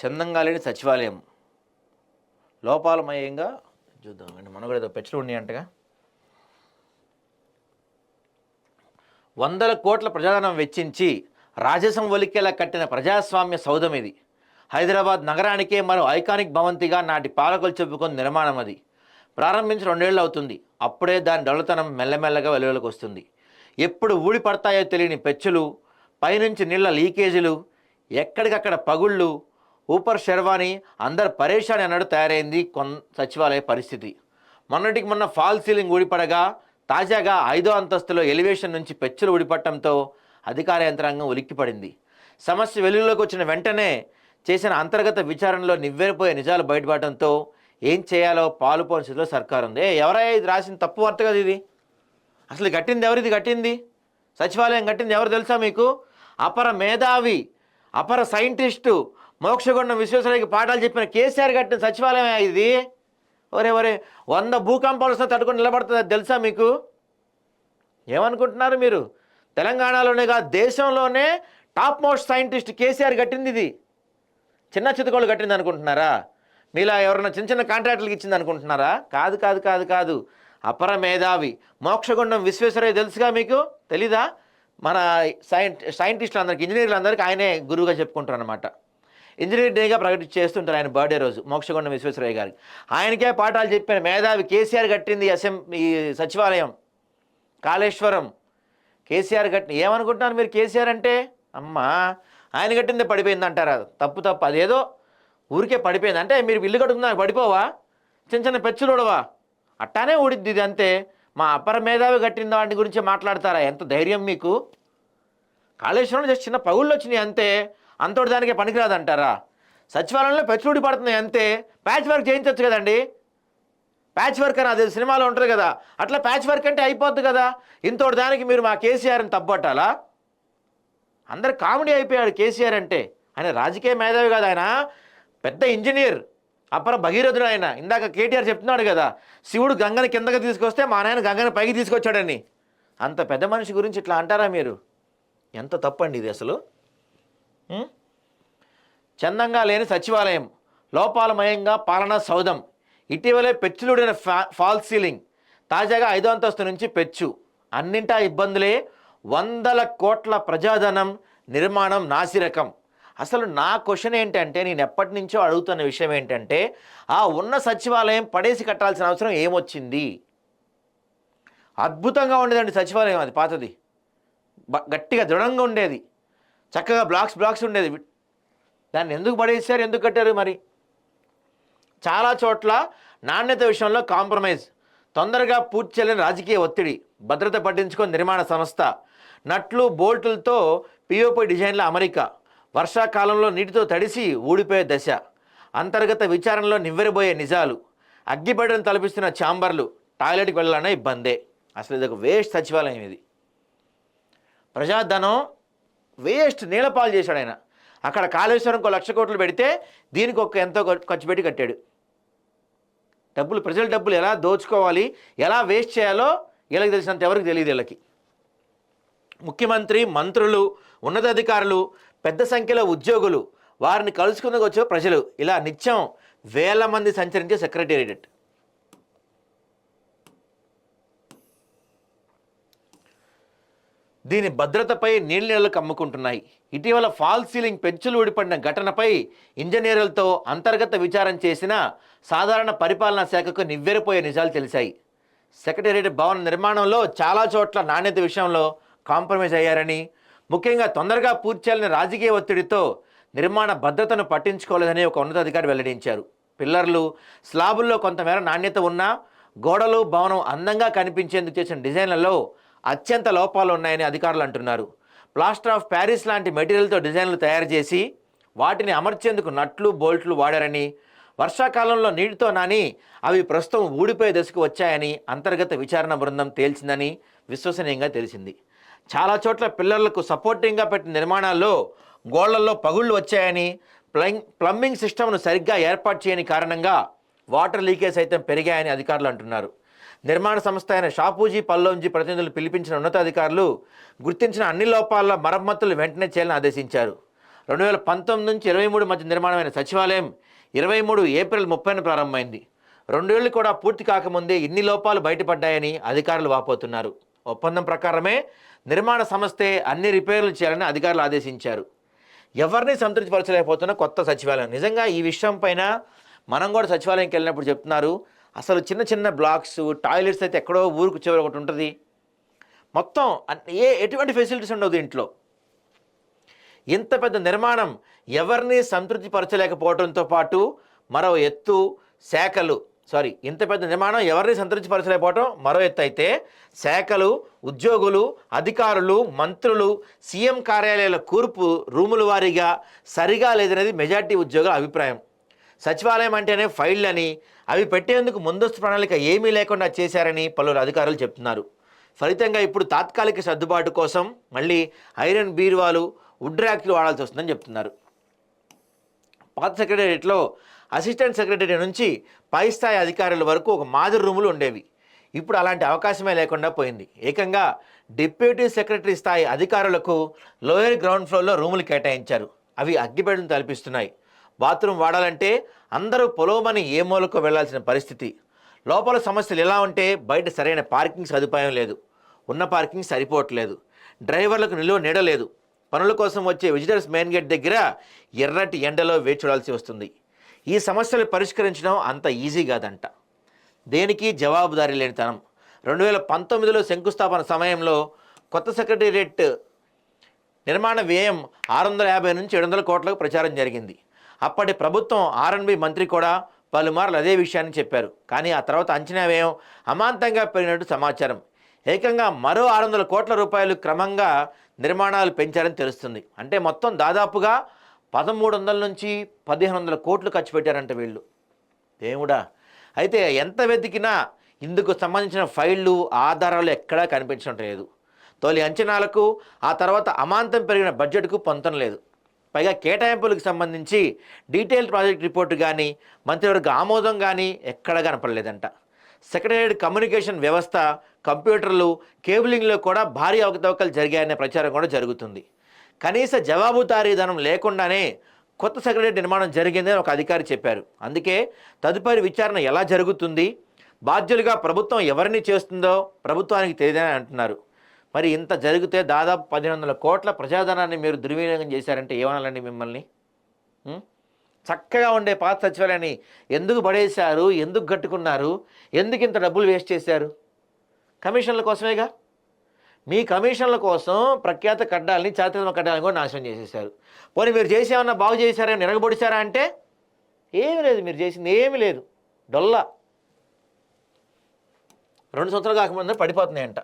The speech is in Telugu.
చందంగా లేని సచివాలయం. లోపాలమయంగా చూద్దాం. అండి మనం కూడా ఏదో పెచ్చలు ఉన్నాయంటగా. వందల కోట్ల ప్రజాధనం వెచ్చించి రాజసం ఒలికేలా కట్టిన ప్రజాస్వామ్య సౌధం ఇది. హైదరాబాద్ నగరానికే మరో ఐకానిక్ భవంతిగా నాటి పాలకులు చెప్పుకున్న నిర్మాణం అది. ప్రారంభించి రెండేళ్ళు అవుతుంది. అప్పుడే దాని డొలతనం మెల్లమెల్లగా వెలువలకు వస్తుంది. ఎప్పుడు ఊడి పడతాయో తెలియని పెచ్చులు పైనుంచి నీళ్ళ లీకేజీలు ఎక్కడికక్కడ పగుళ్ళు ఊపర్ శర్వాని అందరు పరేషాని అన్నట్టు తయారైంది కొన్ సచివాలయ పరిస్థితి. మొన్నటికి మొన్న ఫాల్ సీలింగ్ ఊడిపడగా తాజాగా ఐదో అంతస్తులో ఎలివేషన్ నుంచి పెచ్చులు ఊడిపడటంతో అధికార యంత్రాంగం ఉలిక్కిపడింది. సమస్య వెలుగులోకి వచ్చిన వెంటనే చేసిన అంతర్గత విచారణలో నివ్వెరపోయే నిజాలు బయటపడటంతో ఏం చేయాలో పాలుపోని స్థితిలో సర్కారు ఉంది. ఏ ఎవరయ్యా ఇది రాసిన తప్పు వార్త కదా ఇది? అసలు కట్టింది ఎవరు? ఇది కట్టింది? సచివాలయం కట్టింది ఎవరు తెలుసా మీకు? అపర మేధావి అపర సైంటిస్టు మోక్షగుండం విశ్వేశ్వరయ్యకి పాఠాలు చెప్పిన కేసీఆర్ కట్టిన సచివాలయమే ఇది? ఒరే ఒరే వంద భూకంపాలు వస్తే తట్టుకొని నిలబడుతుంది తెలుసా మీకు? ఏమనుకుంటున్నారు మీరు? తెలంగాణలోనే కాదు దేశంలోనే టాప్ మోస్ట్ సైంటిస్ట్ కేసీఆర్ కట్టింది ఇది. చిన్న చితకోళ్ళు కట్టింది అనుకుంటున్నారా? మీలా ఎవరైనా చిన్న చిన్న కాంట్రాక్టులకు ఇచ్చింది అనుకుంటున్నారా? కాదు కాదు కాదు కాదు. అపర మేధావి. మోక్షగుండం విశ్వేశ్వరయ్య తెలుసుగా మీకు? తెలీదా? మన సైంట్ సైంటిస్టులు అందరికి ఇంజనీర్లు అందరికీ ఆయనే గురువుగా చెప్పుకుంటారు అనమాట ఇంజనీర్ డేగా ప్రకటించి చేస్తుంటారు ఆయన బర్త్డే రోజు మోక్షగుండం విశ్వేశ్వరయ్య గారికి ఆయనకే పాఠాలు చెప్పిన మేధావి కేసీఆర్ కట్టింది అసెంబ్లీ సచివాలయం కాళేశ్వరం. కేసీఆర్ కట్టిన ఏమనుకుంటున్నారు మీరు కేసీఆర్ అంటే? అమ్మా ఆయన కట్టిందే పడిపోయింది అంటారు తప్పు తప్పు. అదేదో ఊరికే పడిపోయింది. అంటే మీరు ఇల్లు కట్టుకున్నా పడిపోవా? చిన్న చిన్న పెచ్చులు ఉడవా అట్టానే ఊడిద్ది ఇది అంతే. మా అపర మేధావి కట్టిన వాటి గురించి మాట్లాడతారా? ఎంత ధైర్యం మీకు? కాళేశ్వరం జస్ట్ చిన్న పగుళ్ళు వచ్చినాయి అంతే. అంతటి దానికి పనికిరాదంటారా? సచివాలయంలో పెచ్చుడి పడుతుంది అంతే. ప్యాచ్ వర్క్ చేయించవచ్చు కదండి. ప్యాచ్ వర్క్ అని అది సినిమాలో ఉంటుంది కదా. అట్లా ప్యాచ్ వర్క్ అంటే అయిపోద్ది కదా. ఇంతటి దానికి మీరు మా కేసీఆర్ని తప్పట్టాలా అందరు కామెడీ అయిపోయాడు కేసీఆర్ అంటే. ఆయన రాజకీయ మేధావి కాదు ఆయన. పెద్ద ఇంజనీర్. అపర భగీరథుడు ఆయన. ఇందాక కేటీఆర్ చెప్తున్నాడు కదా. శివుడు గంగని కిందకి తీసుకొస్తే మా నాయన గంగని పైకి తీసుకొచ్చాడని. అంత పెద్ద మనిషి గురించి ఇట్లా అంటారా మీరు? ఎంత తప్పండి ఇది అసలు? చందంగా లేని సచివాలయం లోపాలమయంగా పాలనా సౌధం ఇటీవలే పెచ్చులుడిన ఫా ఫాల్ సీలింగ్ తాజాగా ఐదో అంతస్తు నుంచి పెచ్చు. అన్నింటా ఇబ్బందులే వందల కోట్ల ప్రజాధనం నిర్మాణం నాసిరకం. అసలు నా క్వశ్చన్ ఏంటంటే నేను ఎప్పటి నుంచో అడుగుతున్న విషయం ఏంటంటే ఆ ఉన్న సచివాలయం పడేసి కట్టాల్సిన అవసరం ఏమొచ్చింది? అద్భుతంగా ఉండేదండి సచివాలయం అది పాతది. గట్టిగా దృఢంగా ఉండేది. చక్కగా బ్లాక్స్ బ్లాక్స్ ఉండేది. దాన్ని ఎందుకు పడేసారు ఎందుకు కట్టారు మరి? చాలా చోట్ల నాణ్యత విషయంలో కాంప్రమైజ్. తొందరగా పూర్తి చేయలేని రాజకీయ ఒత్తిడి భద్రత పట్టించుకొని నిర్మాణ సంస్థ నట్లు బోల్టులతో పిఓపి డిజైన్ల అమరిక వర్షాకాలంలో నీటితో తడిసి ఊడిపోయే దశ అంతర్గత విచారణలో నివ్వెరబోయే నిజాలు అగ్గిపడని తలపిస్తున్న ఛాంబర్లు టాయిలెట్కి వెళ్ళాలన్నా ఇబ్బందే. అసలు ఇది ఒక వేస్ట్ సచివాలయం ఇది. ప్రజాధనం వేస్ట్ నీలపాలు చేశాడు ఆయన. అక్కడ కాళేశ్వరం ఒక లక్ష కోట్లు పెడితే దీనికి ఒక ఎంతో ఖర్చు పెట్టి కట్టాడు. డబ్బులు ప్రజల డబ్బులు ఎలా దోచుకోవాలి ఎలా వేస్ట్ చేయాలో వీళ్ళకి తెలిసినంత ఎవరికి తెలియదు వీళ్ళకి. ముఖ్యమంత్రి మంత్రులు ఉన్నతాధికారులు పెద్ద సంఖ్యలో ఉద్యోగులు వారిని కలుసుకుందుకు వచ్చే ప్రజలు. ఇలా నిత్యం వేల మంది సంచరించే సెక్రటేరియట్. దీని భద్రతపై నీళ్ళనీళ్ళు కమ్ముకుంటున్నాయి. ఇటీవల ఫాల్ సీలింగ్ పెంచులు ఊడిపడిన ఘటనపై ఇంజనీర్లతో అంతర్గత విచారం చేసిన సాధారణ పరిపాలనా శాఖకు నివ్వెరపోయే నిజాలు తెలిసాయి సెక్రటేరియట్ భవన నిర్మాణంలో చాలా చోట్ల నాణ్యత విషయంలో కాంప్రమైజ్ అయ్యారని ముఖ్యంగా తొందరగా పూర్తి చేయాలని రాజకీయ ఒత్తిడితో నిర్మాణ భద్రతను పట్టించుకోలేదని ఒక ఉన్నతాధికారి వెల్లడించారు. పిల్లర్లు స్లాబుల్లో కొంతమేర నాణ్యత ఉన్నా గోడలు భవనం అందంగా కనిపించేందుకు చేసిన డిజైన్లలో అత్యంత లోపాలు ఉన్నాయని అధికారులు అంటున్నారు. ప్లాస్టర్ ఆఫ్ ప్యారిస్ లాంటి మెటీరియల్తో డిజైన్లు తయారు చేసి వాటిని అమర్చేందుకు నట్లు బోల్ట్లు వాడారని వర్షాకాలంలో నీటితో నాని అవి ప్రస్తుతం ఊడిపోయే దశకు వచ్చాయని అంతర్గత విచారణ బృందం తేల్చిందని విశ్వసనీయంగా తెలిసింది. చాలా చోట్ల పిల్లలకు సపోర్టింగ్గా పెట్టిన నిర్మాణాల్లో గోళ్ళలో పగుళ్ళు వచ్చాయని ప్లంగ్ ప్లంబింగ్ సిస్టమ్ను సరిగ్గా ఏర్పాటు చేయని కారణంగా వాటర్ లీకేజ్ సైతం పెరిగాయని అధికారులు అంటున్నారు. నిర్మాణ సంస్థ అయిన షాపూజీ పల్లోంజీ ప్రతినిధులు పిలిపించిన ఉన్నతాధికారులు గుర్తించిన అన్ని లోపాల మరమ్మతులు వెంటనే చేయాలని ఆదేశించారు. రెండు వేల పంతొమ్మిది నుంచి ఇరవై మూడు మధ్య నిర్మాణమైన సచివాలయం ఇరవై మూడు ఏప్రిల్ ముప్పైన ప్రారంభమైంది. రెండేళ్ళు కూడా పూర్తి కాకముందే ఇన్ని లోపాలు బయటపడ్డాయని అధికారులు వాపోతున్నారు. ఒప్పందం ప్రకారమే నిర్మాణ సంస్థే అన్ని రిపేర్లు చేయాలని అధికారులు ఆదేశించారు. ఎవరిని సంతృప్తిపరచలేకపోతున్న కొత్త సచివాలయం. నిజంగా ఈ విషయం పైన మనం కూడా సచివాలయంకి వెళ్ళినప్పుడు చెప్తున్నారు. అసలు చిన్న చిన్న బ్లాక్స్ టాయిలెట్స్ అయితే ఎక్కడో ఊరుకు చివరి ఒకటి ఉంటుంది. మొత్తం ఏ ఎటువంటి ఫెసిలిటీస్ ఉండవు దీంట్లో. ఇంత పెద్ద నిర్మాణం ఎవరిని సంతృప్తిపరచలేకపోవడంతో పాటు మరో ఎత్తు శాఖలు సారీ ఇంత పెద్ద నిర్మాణం ఎవరిని సంతృప్తిపరచలేకపోవటం మరో ఎత్తు అయితే శాఖలు ఉద్యోగులు అధికారులు మంత్రులు సీఎం కార్యాలయాల కూర్పు రూముల వారీగా సరిగా లేదనేది మెజార్టీ ఉద్యోగుల అభిప్రాయం. సచివాలయం అంటేనే ఫైళ్ళని అవి పెట్టేందుకు ముందస్తు ప్రణాళిక ఏమీ లేకుండా చేశారని పలువురు అధికారులు చెప్తున్నారు. ఫలితంగా ఇప్పుడు తాత్కాలిక సర్దుబాటు కోసం మళ్ళీ ఐరన్ బీరువాలు వుడ్ ర్యాక్లు వాడాల్సి వస్తుందని చెప్తున్నారు. పాత సెక్రటేరియట్లో అసిస్టెంట్ సెక్రటరీ నుంచి పై స్థాయి అధికారుల వరకు ఒక మాదిరి రూములు ఉండేవి. ఇప్పుడు అలాంటి అవకాశమే లేకుండా పోయింది. ఏకంగా డిప్యూటీ సెక్రటరీ స్థాయి అధికారులకు లోయర్ గ్రౌండ్ ఫ్లోర్లో రూములు కేటాయించారు. అవి అగ్గిపెట్టను తలపిస్తున్నాయి. బాత్రూమ్ వాడాలంటే అందరూ పొలవమని ఏ మూలకు వెళ్ళాల్సిన పరిస్థితి? లోపల సమస్యలు ఎలా ఉంటే బయట సరైన పార్కింగ్ సదుపాయం లేదు. ఉన్న పార్కింగ్ సరిపోవట్లేదు. డ్రైవర్లకు నిలువ నీడలేదు పనుల కోసం వచ్చే విజిటర్స్ మెయిన్ గేట్ దగ్గర ఎర్రటి ఎండలో వేచి చూడాల్సి వస్తుంది. ఈ సమస్యలు పరిష్కరించడం అంత ఈజీ కాదంట. దేనికి జవాబుదారీ లేనితనం? రెండు వేల పంతొమ్మిదిలో శంకుస్థాపన సమయంలో కొత్త సెక్రటేరియట్ నిర్మాణ వ్యయం ఆరు వందల యాభై నుంచి ఏడు వందల కోట్లకు ప్రచారం జరిగింది. అప్పటి ప్రభుత్వం ఆర్ఎన్బి మంత్రి కూడా పలుమార్లు అదే విషయాన్ని చెప్పారు. కానీ ఆ తర్వాత అంచనా వ్యయం అమాంతంగా పెరిగినట్టు సమాచారం. ఏకంగా మరో ఆరు వందల కోట్ల రూపాయలు క్రమంగా నిర్మాణాలు పెంచారని తెలుస్తుంది. అంటే మొత్తం దాదాపుగా పదమూడు వందల నుంచి పదిహేను వందల కోట్లు ఖర్చు పెట్టారంట వీళ్ళు. దేవుడా! అయితే ఎంత వెతికినా ఇందుకు సంబంధించిన ఫైళ్ళు ఆధారాలు ఎక్కడా కనిపించడం లేదు. తొలి అంచనాలకు ఆ తర్వాత అమాంతం పెరిగిన బడ్జెట్కు పొందడం లేదు. పైగా కేటాయింపులకు సంబంధించి డీటెయిల్ ప్రాజెక్ట్ రిపోర్టు కానీ మంత్రివర్గ ఆమోదం కానీ ఎక్కడ కనపడలేదంట. సెక్రటరియట్ కమ్యూనికేషన్ వ్యవస్థ కంప్యూటర్లు కేబులింగ్లో కూడా భారీ అవకతవకలు జరిగాయనే ప్రచారం కూడా జరుగుతుంది. కనీస జవాబుదారీదనం లేకుండానే కొత్త సెక్రటరీ నిర్మాణం జరిగిందని ఒక అధికారి చెప్పారు. అందుకే తదుపరి విచారణ ఎలా జరుగుతుంది? బాధ్యులుగా ప్రభుత్వం ఎవరిని చేస్తుందో ప్రభుత్వానికి తెలియదని అంటున్నారు. మరి ఇంత జరిగితే దాదాపు పదిహేను వందల కోట్ల ప్రజాధనాన్ని మీరు దుర్వినియోగం చేశారంటే ఏమనాలండి మిమ్మల్ని? చక్కగా ఉండే పాత సచివాలయాన్ని ఎందుకు పడేశారు? ఎందుకు కట్టుకున్నారు? ఎందుకు ఇంత డబ్బులు వేస్ట్ చేశారు? కమిషన్ల కోసమేగా? మీ కమిషన్ల కోసం ప్రఖ్యాత కడ్డాలని చారిత్రక కడ్డాలని కూడా నాశనం చేసేసారు పోనీ మీరు చేసేమన్నా బాగు చేశారా? నిరగబొడిచారా అంటే? ఏమీ లేదు మీరు చేసింది ఏమి లేదు. డొల్లా. రెండు సంవత్సరాలు కాకముందే పడిపోతున్నాయంట.